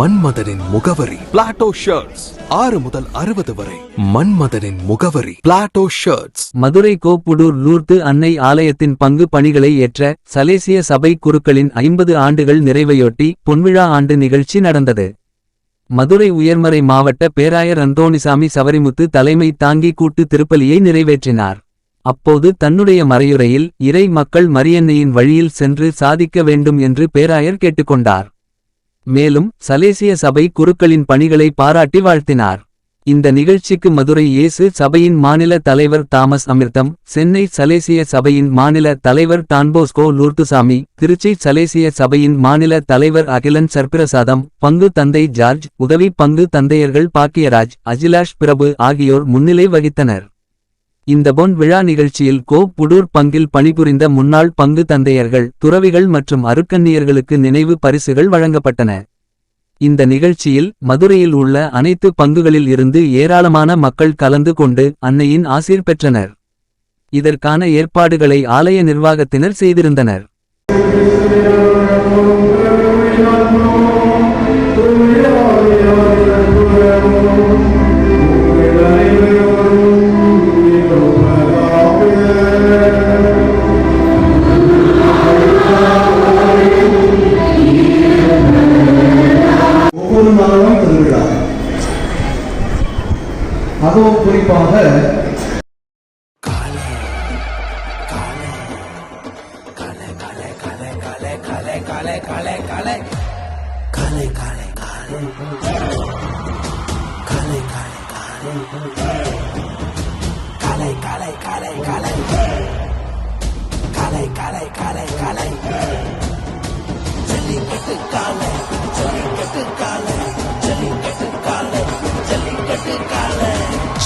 மன்மதனின் முகவரி Plato shirts ஆறு முதல் அறுபது வரை மன்மதனின் முகவரி பிளாட்டோ ஷர்ட்ஸ் மதுரை கோப்புடூர் லூர்து அன்னை ஆலயத்தின் பங்கு பணிகளை ஏற்ற சலேசிய சபை குருக்களின் ஐம்பது ஆண்டுகள் நிறைவையொட்டி பொன்விழா ஆண்டு நிகழ்ச்சி நடந்தது. மதுரை உயர்மறை மாவட்ட பேராயர் அந்தோணிசாமி சவரிமுத்து தலைமை தாங்கி கூட்டு திருப்பலியை நிறைவேற்றினார். அப்போது தன்னுடைய மறையுரையில் இறை மக்கள் மரியன்னையின் வழியில் சென்று சாதிக்க வேண்டும் என்று பேராயர் கேட்டுக்கொண்டார். மேலும் சலேசிய சபை குருக்களின் பணிகளை பாராட்டி வாழ்த்தினார். இந்த நிகழ்ச்சிக்கு மதுரை இயேசு சபையின் மாநில தலைவர் தாமஸ் அமிர்தம் சென்னை சலேசிய சபையின் மாநில தலைவர் டான்போஸ்கோ லூர்துசாமி திருச்சி சலேசிய சபையின் மாநில தலைவர் அகிலன் சர்பிரசாதம் பங்கு தந்தை ஜார்ஜ் உதவி பங்கு தந்தையர்கள் பாக்கியராஜ் அஜிலாஷ் பிரபு ஆகியோர் முன்னிலை வகித்தனர். இந்த பொன் விழா நிகழ்ச்சியில் கோ புடூர் பங்கில் பணிபுரிந்த முன்னாள் பங்கு தந்தையர்கள் துறவிகள் மற்றும் அருக்கன்னியர்களுக்கு நினைவு பரிசுகள் வழங்கப்பட்டன. இந்த நிகழ்ச்சியில் மதுரையில் உள்ள அனைத்து பங்குகளில் இருந்து ஏராளமான மக்கள் கலந்து கொண்டு அன்னையின் ஆசீர் பெற்றனர். இதற்கான ஏற்பாடுகளை ஆலய நிர்வாகத்தினர் செய்திருந்தனர். அதுவும் குறிப்பாக